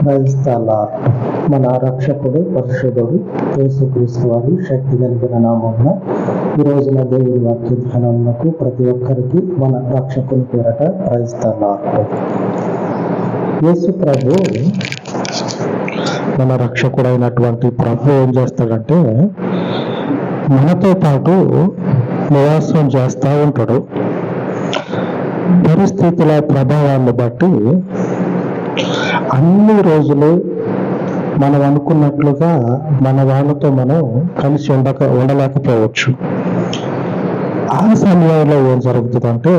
క్రైస్తల మన రక్షకుడు పరిశుద్ధుడు యేసుక్రీస్తు వారి శక్తి కలిగిన నామమున ఈ రోజున దేవుడి వాక్య ధ్యానమునకు ప్రతి ఒక్కరికి మన రక్షకుని పేరట క్రైస్తల యేసు ప్రభు మన రక్షకుడైనటువంటి ప్రభు ఏం చేస్తాడంటే మనతో పాటు నివాసం చేస్తూ ఉంటాడు. పరిస్థితుల ప్రభావాన్ని బట్టి అన్ని రోజులు మనం అనుకున్నట్లుగా మన వాళ్ళతో మనం కలిసి ఉండక ఉండలేకపోవచ్చు. ఆ సమయంలో ఏం జరుగుతుందంటే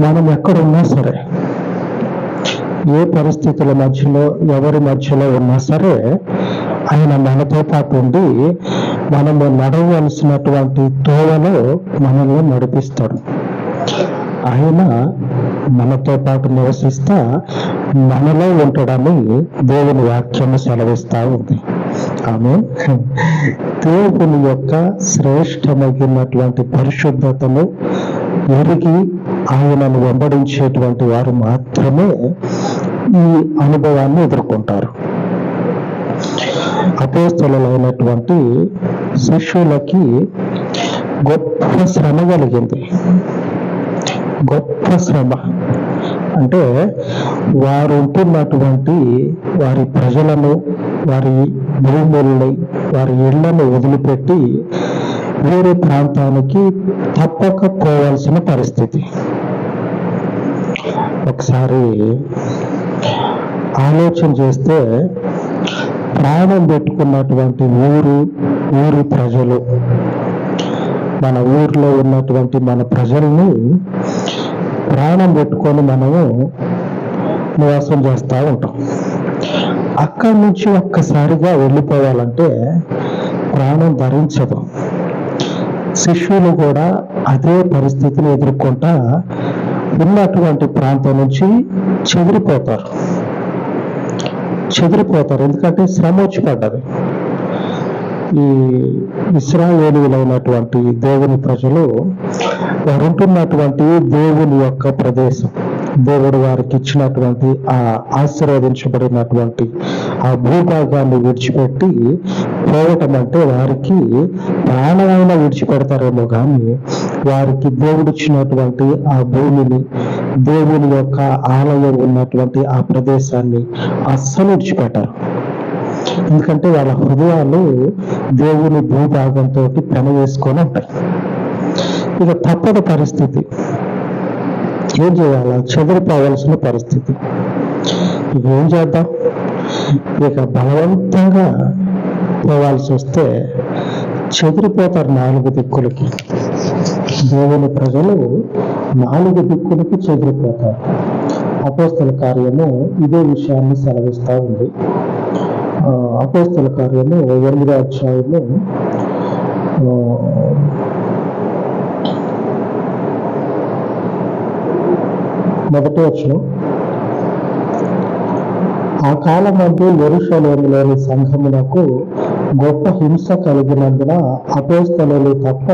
మనం ఎక్కడున్నా సరే ఏ పరిస్థితుల మధ్యలో ఎవరి మధ్యలో ఉన్నా సరే ఆయన మనతో పాటు ఉండి మనము నడవలసినటువంటి తోవలో మనల్ని నడిపిస్తాడు. ఆయన మనతో పాటు నివసిస్తా మనలో ఉంటాడని దేవుని వాక్యము సెలవిస్తా ఉంది. ఆమె దేవుని యొక్క శ్రేష్టమైనటువంటి పరిశుద్ధతను ఎరిగి ఆయనను వెంబడించేటువంటి వారు మాత్రమే ఈ అనుభవాన్ని ఎదుర్కొంటారు. అపోస్తలైనటువంటి శిష్యులకి గొప్ప శ్రమ కలిగింది. గొప్ప శ్రమ. అంటే వారు ఉంటున్నటువంటి వారి ప్రజలను వారి భూముల్ని వారి ఇళ్ళను వదిలిపెట్టి వేరే ప్రాంతానికి తప్పక పోవాల్సిన పరిస్థితి. ఒకసారి ఆలోచన చేస్తే ప్రాణం పెట్టుకున్నటువంటి ఊరు ఊరి ప్రజలు మన ఊర్లో ఉన్నటువంటి మన ప్రజల్ని ప్రాణం పెట్టుకొని మనము నివాసం చేస్తూ ఉంటాం. అక్కడి నుంచి ఒక్కసారిగా వెళ్ళిపోవాలంటే ప్రాణం ధరించదు శిష్యులు కూడా అదే పరిస్థితిని ఎదుర్కొంటా ఉన్నటువంటి ప్రాంతం నుంచి చెదిరిపోతారు. చెదిరిపోతారు. ఎందుకంటే శ్రమ వచ్చి పడ్డది. ఈ ఇస్రాయేలీలైనటువంటి దేవుని ప్రజలు వారు ఉంటున్నటువంటి దేవుని యొక్క ప్రదేశం. దేవుడు వారికి ఇచ్చినటువంటి ఆ ఆశీర్వదించబడినటువంటి ఆ భూభాగాన్ని విడిచిపెట్టి పోవటం అంటే వారికి ప్రాణమైన విడిచిపెడతారేమో కానీ వారికి దేవుడిచ్చినటువంటి ఆ భూమిని దేవుని యొక్క ఆలయం ఉన్నటువంటి ఆ ప్రదేశాన్ని అస్సలు విడిచిపెట్టారు. ఎందుకంటే వాళ్ళ హృదయాలు దేవుని భూభాగంతో పెన వేసుకొని ఉంటాయి. ఇక తప్పని పరిస్థితి. ఏం చేయాలా? చెదిరిపోవలసిన పరిస్థితి. ఇక ఏం చేద్దాం? ఇక బలవంతంగా పోవాల్సి వస్తే చెదిరిపోతారు నాలుగు దిక్కులకి. దేవుని ప్రజలు నాలుగు దిక్కులకి చెదిరిపోతారు. అపోస్తుల కార్యము ఇదే విషయాన్ని సెలవిస్తూ ఉంది. ఆ, కార్యము ఎనిమిదో అధ్యాయము మొదటి వచ్చిన ఆ కాలమందు ఎరుషలేములోని సంఘమునకు గొప్ప హింస కలిగినందున అపోస్తలు తప్ప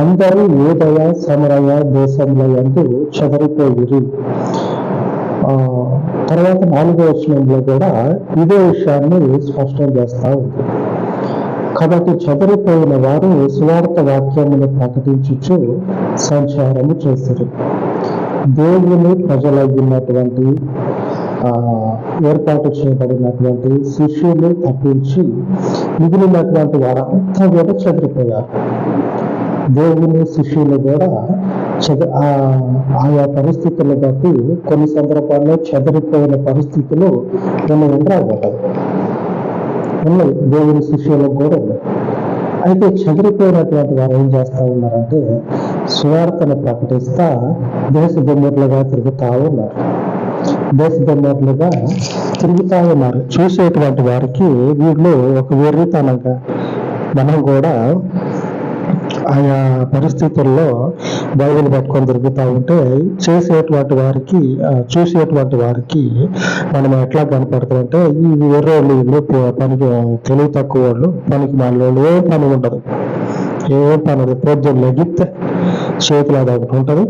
అందరూ యూదయ సమరయ దేశంలో అంటూ చెదరిపోయిరి. ఆ, తర్వాత నాలుగో వచనంలో కూడా ఇదే విషయాన్ని స్పష్టం చేస్తా ఉంది. కాబట్టి చెదరిపోయిన వారు స్వార్థ వాక్యమును ప్రకటించుచు సంచారము చేసిరి. దేవుని ప్రజలైనటువంటి ఏర్పాటు చేయబడినటువంటి శిష్యులు తప్పించి మిగిలినటువంటి వారంతా కూడా చెదిరిపోయారు. దేవుని శిష్యులు కూడా చెద ఆ, ఆయా పరిస్థితులను బట్టి కొన్ని సందర్భాల్లో చెదిరిపోయిన పరిస్థితులు మనం ఉండరాబోతాయి ఉన్నాయి. దేవుని శిష్యులకు కూడా ఉన్నాయి. అయితే చెదిరిపోయినటువంటి వారు ఏం చేస్తా ఉన్నారంటే సువార్తను ప్రకటిస్తా దేశ దిమ్మట్లుగా తిరుగుతా ఉన్నారు. దేశ దిమ్మట్లుగా తిరుగుతా ఉన్నారు. చూసేటువంటి వారికి వీళ్ళు ఒక వెర్రితనంగా మనం కూడా ఆయా పరిస్థితుల్లో బైబిల్ పట్టుకొని తిరుగుతూ ఉంటే చేసేటువంటి వారికి చూసేటువంటి వారికి మనం ఎట్లా కనపడుతుందంటే ఈ వేరేళ్ళు వీళ్ళు పనికి తెలివి తక్కువ వాళ్ళు పనికి వాళ్ళు ఏం పని ఉండదు. ఏం పని ఉండదు. పొద్దున్న లెగిస్తే చేతులు అది ఒకటి ఉంటుంది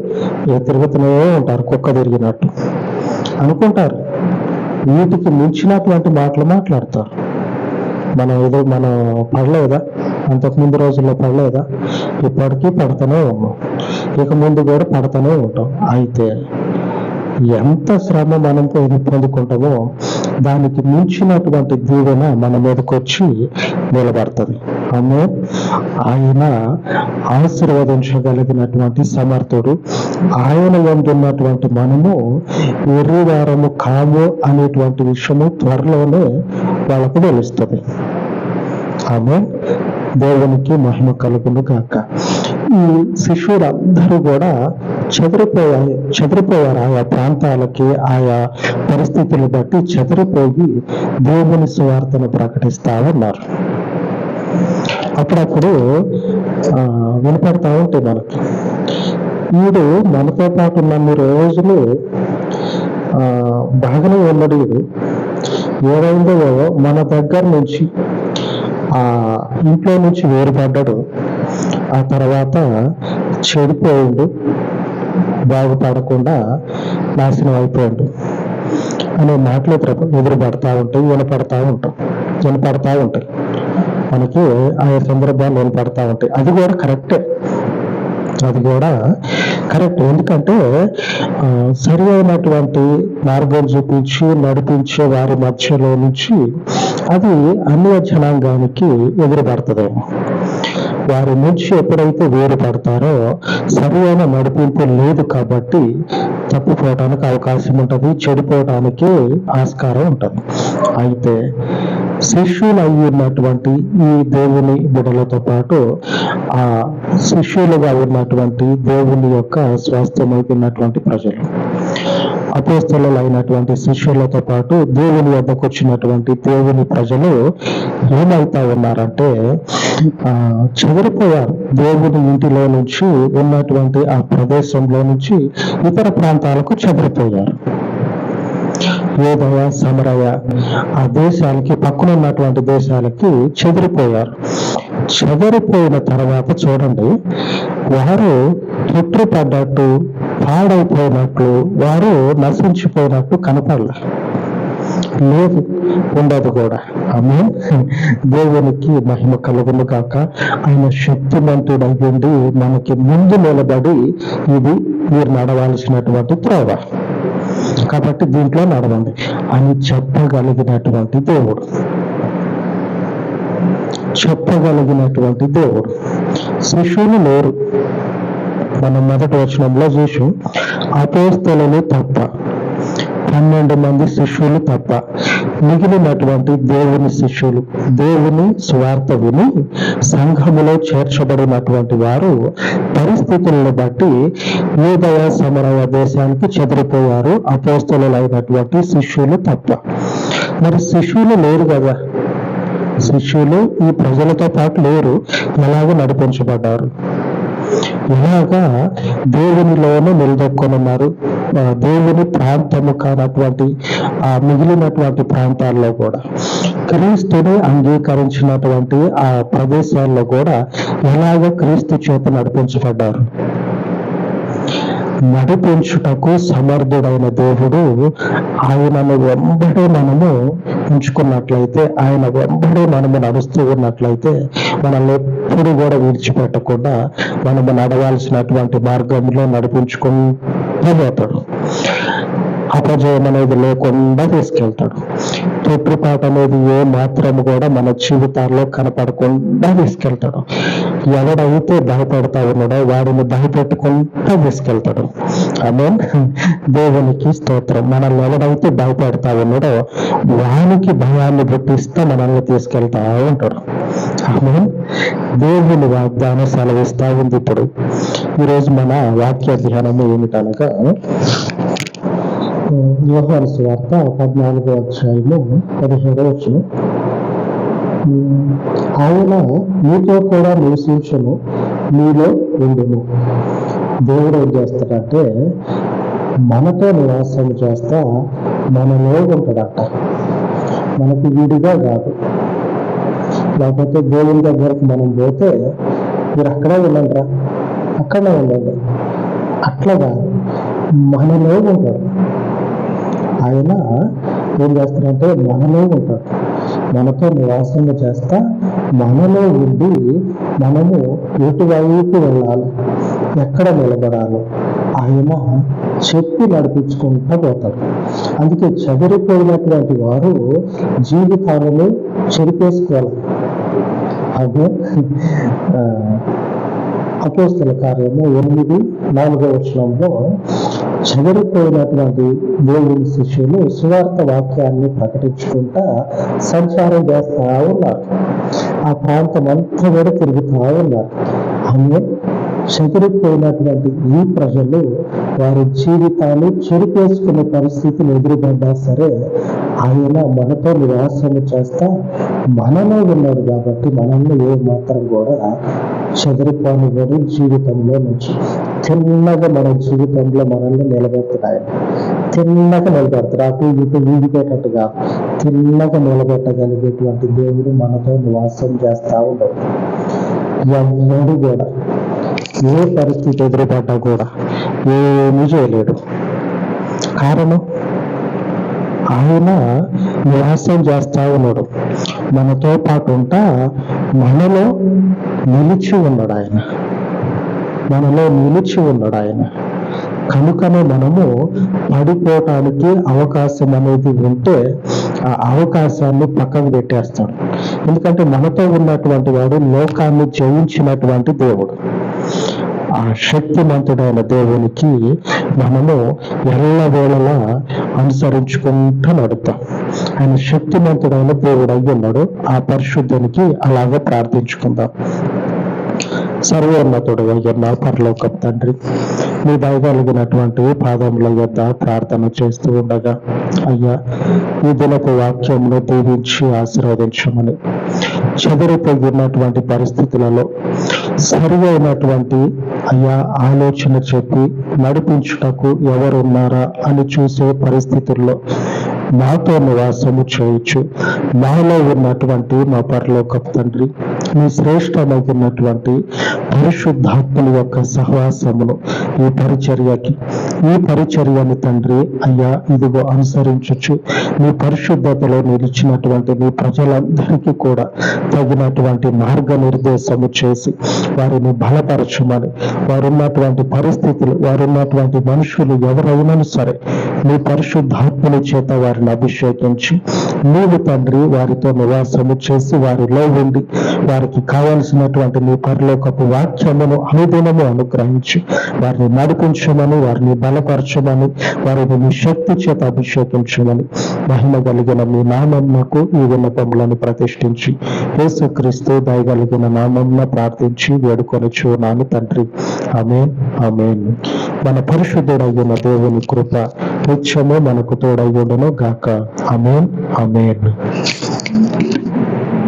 ఇక తిరుగుతూనే ఉంటారు కుక్క తిరిగినట్టు. అనుకుంటారు. వీటికి మించినటువంటి మాటలు మాట్లాడతారు. మనం ఏదో మనం పడలేదా? అంతకు ముందు రోజుల్లో పడలేదా? ఇప్పటికీ పడతానే ఉన్నాం. ఇక ముందు కూడా పడతానే ఉంటాం. అయితే ఎంత శ్రమ మనం పొంది- పొందుకుంటామో దానికి మించినటువంటి దీవెన మన మీదకి వచ్చి నిలబడుతుంది. ఆమె ఆయన ఆశీర్వదించగలిగినటువంటి సమర్థుడు. ఆయన ఉన్నటువంటి మనము ఎర్రివారము కాము అనేటువంటి విషయము త్వరలోనే వాళ్ళకు తెలుస్తుంది. ఆమె దేవునికి మహిమ కలుగును గాక. ఈ శిష్యులందరూ కూడా చెదిరిపోయాయి చెదిరిపోయారు. ఆయా ప్రాంతాలకి ఆయా పరిస్థితులు బట్టి చెదిరిపోయి దేవుని సువార్తను ప్రకటిస్తా ఉన్నారు. అప్పుడప్పుడు ఆ, వినపడతా ఉంటాయి మనకి. వీడు మనతో పాటు ఉన్నన్ని రోజులు ఆ, బాగానే ఉన్నాడు వీడు ఏమైందో మన దగ్గర నుంచి ఆ ఇంట్లో నుంచి వేరుపడ్డాడు. ఆ తర్వాత చెడిపోయిండు. బాగుపడకుండా నాశనం అయిపోయాడు. అనే మాటలు ఎదురు ఎదురుపడతా ఉంటాయి వినపడతా ఉంటాం వినపడతా ఉంటాయి. మనకి ఆయా సందర్భాలు ఏర్పడతా ఉంటాయి అది కూడా కరెక్టే అది కూడా కరెక్ట్ ఎందుకంటే సరి అయినటువంటి మార్గం చూపించి నడిపించే వారి మధ్యలో నుంచి అది అన్య జనాంగానికి ఎదురుపడుతుందేమో. వారి నుంచి ఎప్పుడైతే వేరు పడతారో సరి నడిపింపు లేదు కాబట్టి తప్పిపోవటానికి అవకాశం ఉంటుంది చెడిపోవటానికి ఆస్కారం ఉంటుంది. అయితే శిష్యులు అయి ఉన్నటువంటి ఈ దేవుని బిడలతో పాటు ఆ శిష్యులుగా ఉన్నటువంటి దేవుని యొక్క స్వాస్థ్యమైపోయినటువంటి ప్రజలు. అపోస్తలు అయినటువంటి శిష్యులతో పాటు దేవుని వద్దకు వచ్చినటువంటి దేవుని ప్రజలు ఏమవుతా ఉన్నారంటే ఆ, చెదిరిపోయారు. దేవుని ఇంటిలో నుంచి ఉన్నటువంటి ఆ ప్రదేశంలో నుంచి ఇతర ప్రాంతాలకు చెదిరిపోయారు. వేదయ సమరయ. ఆ దేశానికి పక్కన ఉన్నటువంటి దేశాలకి చెదిరిపోయారు. చెదిరిపోయిన తర్వాత చూడండి వారు తొట్టుపడ్డట్టు పాడైపోయినట్లు వారు నశించిపోయినట్టు కనపడలే లేదు ఉండదు కూడా. ఆమె దేవునికి మహిమ కలుగును కాక ఆయన శక్తిమంతుడై ఉండి మనకి ముందు నిలబడి ఇది మీరు నడవాల్సినటువంటి త్రోవ. కాబట్టి దీంట్లో నడవండి. అని చెప్పగలిగినటువంటి దేవుడు. చెప్పగలిగినటువంటి దేవుడు. శిష్యులు లేరు. మనం మొదటి వచనంలో శిష్యు అపోస్తలు తప్ప. పన్నెండు మంది శిష్యులు తప్ప మిగిలినటువంటి దేవుని శిష్యులు దేవుని స్వార్థ విని సంఘములో చేర్చబడినటువంటి వారు పరిస్థితులను బట్టి యూదయ సమరయ దేశానికి చెదిరిపోయారు. అపోస్తలైనటువంటి శిష్యులు తప్ప. మరి శిష్యులు లేరు కదా. శిష్యులు ఈ ప్రజలతో పాటు లేరు. ఎలాగో నడిపించబడ్డారు. ఇలాగా దేవునిలోనూ నిలదొక్కనున్నారు దేవుని ప్రాంతము కానటువంటి ఆ మిగిలినటువంటి ప్రాంతాల్లో కూడా. క్రీస్తుని అంగీకరించినటువంటి ఆ ప్రదేశాల్లో కూడా ఎలాగ క్రీస్తు చేత నడిపించబడ్డారు? నడిపించుటకు సమర్థుడైన దేవుడు ఆయనను వెంబడే మనము ఉంచుకున్నట్లయితే ఆయన వెంబడే మనము నడుస్తూ ఉన్నట్లయితే మనల్ని ఎప్పుడు కూడా విడిచిపెట్టకుండా మనము నడవాల్సినటువంటి మార్గంలో నడిపించుకుంటూ పోతాడు అపజయం అనేది లేకుండా తీసుకెళ్తాడు. తొట్టుపాటు అనేది ఏ మాత్రం కూడా మన జీవితాల్లో కనపడకుండా తీసుకెళ్తాడు. ఎవడైతే భయపడతా ఉన్నాడో వాడిని భయపెట్టుకుంటూ తీసుకెళ్తాడు. అదే దేవునికి స్తోత్రం. మనల్ని ఎవడైతే భయపెడతా ఉన్నాడో వానికి భయాన్ని పుట్టిస్తే మనల్ని తీసుకెళ్తా ఉంటాడు. ఆమె దేవుని వాగ్దానం సెలవిస్తా ఉంది ఇప్పుడు. ఈరోజు మన వాక్య ధ్యానం ఏమిటనగా యోహాను సువార్త పద్నాలుగో అధ్యాయము పదిహేడో వచ్చిన ఆయన మీతో కూడా నివసించను మీలో ఉండును దేవుడు ఏం చేస్తాడంటే మనతో నివాసం చేస్తా మనలో ఉంటాడట. మనకి వీడిగా కాదు. లేకపోతే దేవుని దగ్గరకు మనం పోతే మీరు అక్కడే ఉండండి అక్కడే ఉండండి అట్లా మనలో ఉంటాడు. ఆయన ఏం చేస్తారంటే మనలో ఉంటాడు. మనతో నివాసంగా చేస్తా మనలో ఉండి మనము ఎటువైపు వెళ్ళాలి? ఎక్కడ నిలబడాలి? ఆయన చెప్పి నడిపించుకుంటూ పోతాడు. అందుకే చెదిరిపోయినటువంటి వారు జీవితాలను చెరిపేసుకోవాలి అదే అపోస్తుల కార్యము ఎనిమిది నాలుగో వచనంలో చెదిరిపోయినటువంటి దేవుని శిష్యులు సువార్త వాక్యాన్ని ప్రకటించుకుంటా సంచారం చేస్తా ఉన్నారు. ఆ ప్రాంతం అంతా కూడా తిరుగుతూ ఉన్నారు. ఆమె చెదిరిపోయినటువంటి ఈ ప్రజలు వారి జీవితాలు చెరిపేసుకునే పరిస్థితిని ఎదురుపడ్డా సరే ఆయన మనతో నివాసము చేస్తా మనలో ఉన్నాడు కాబట్టి మనల్ని ఏ మాత్రం కూడా చెదిరిపోనివ్వడు జీవితంలో నుంచి తిన్నగా మన జీవితంలో మనల్ని నిలబెడతాడు తిన్నగా నిలబెడతారు అటు ఇటు వీగిపోయేటట్టుగా తిన్నగా నిలబెట్టగలిగేటువంటి దేవుడు మనతో నివాసం చేస్తా ఉన్నాడు. ఎవడు కూడా ఏ పరిస్థితి ఎదురుపడ్డా కూడా ఏమీ చేయలేడు. కారణం? ఆయన నివాసం చేస్తా ఉన్నాడు. మనతో పాటు ఉంటా మనలో నిలిచి ఉన్నాడు ఆయన. మనలో నిలిచి ఉన్నాడు ఆయన. కనుకనే మనము పడిపోవటానికి అవకాశం అనేది ఉంటే ఆ అవకాశాన్ని పక్కకు పెట్టేస్తాడు. ఎందుకంటే మనతో ఉన్నటువంటి వాడు లోకాన్ని జయించినటువంటి దేవుడు. ఆ శక్తిమంతుడైన దేవునికి మనము ఎల్లవేళలా అనుసరించుకుంటూ నడుతాం ఆయన శక్తిమంతుడైన దేవుడు అయి ఉన్నాడు ఆ పరిశుద్ధునికి అలాగే ప్రార్థించుకుందాం. సర్వోన్నతుడు అయ్యన్న పరలోక తండ్రి మీ దయగలిగినటువంటి పాదముల యొద్ద ప్రార్థన చేస్తూ ఉండగా అయ్యా ఈ దినపు వాక్యమును దీవించి ఆశీర్వదించమని. చెదిరిపోయినటువంటి పరిస్థితులలో సరివైనటువంటి అయ్యా ఆలోచన చెప్పి నడిపించుటకు ఎవరున్నారా అని చూసే పరిస్థితుల్లో నాతో నివాసము చేయొచ్చు నాలో ఉన్నటువంటి మా పరలోక తండ్రి మీ శ్రేష్టమైనటువంటి పరిశుద్ధాత్మల యొక్క సహవాసమును ఈ పరిచర్యకి ఈ పరిచర్యని తండ్రి అయ్యా ఇదిగో అనుసరించచ్చు మీ పరిశుద్ధతలో నిలిచినటువంటి మీ ప్రజలందరికీ కూడా తగినటువంటి మార్గ నిర్దేశము చేసి వారిని బలపరచమని వారున్నటువంటి పరిస్థితులు వారున్నటువంటి మనుషులు ఎవరైనా సరే నీ పరిశుద్ధాత్మని చేత వారిని అభిషేకించి నీవు తండ్రి వారితో నివాసము చేసి వారిలో ఉండి వారికి కావలసినటువంటి నీ పరిలోకపు వాక్యమును అనుదినము అనుగ్రహించి వారిని నడిపించమని వారిని బలపరచమని వారిని మీ శక్తి చేత అభిషేకించమని మహిమ కలిగిన మీ నామమ్మకు ఈ విన్నపములను ప్రతిష్ఠించి యేసుక్రీస్తు దయగలిగిన నామంన ప్రార్థించి వేడుకొని చూనాను తండ్రి. అమేన్ అమేన్ మన పరిశుద్ధుడయ్యున్న దేవుని కృప నిత్యము మనకు తోడయ్యుడను గాక అమేన్ అమేన్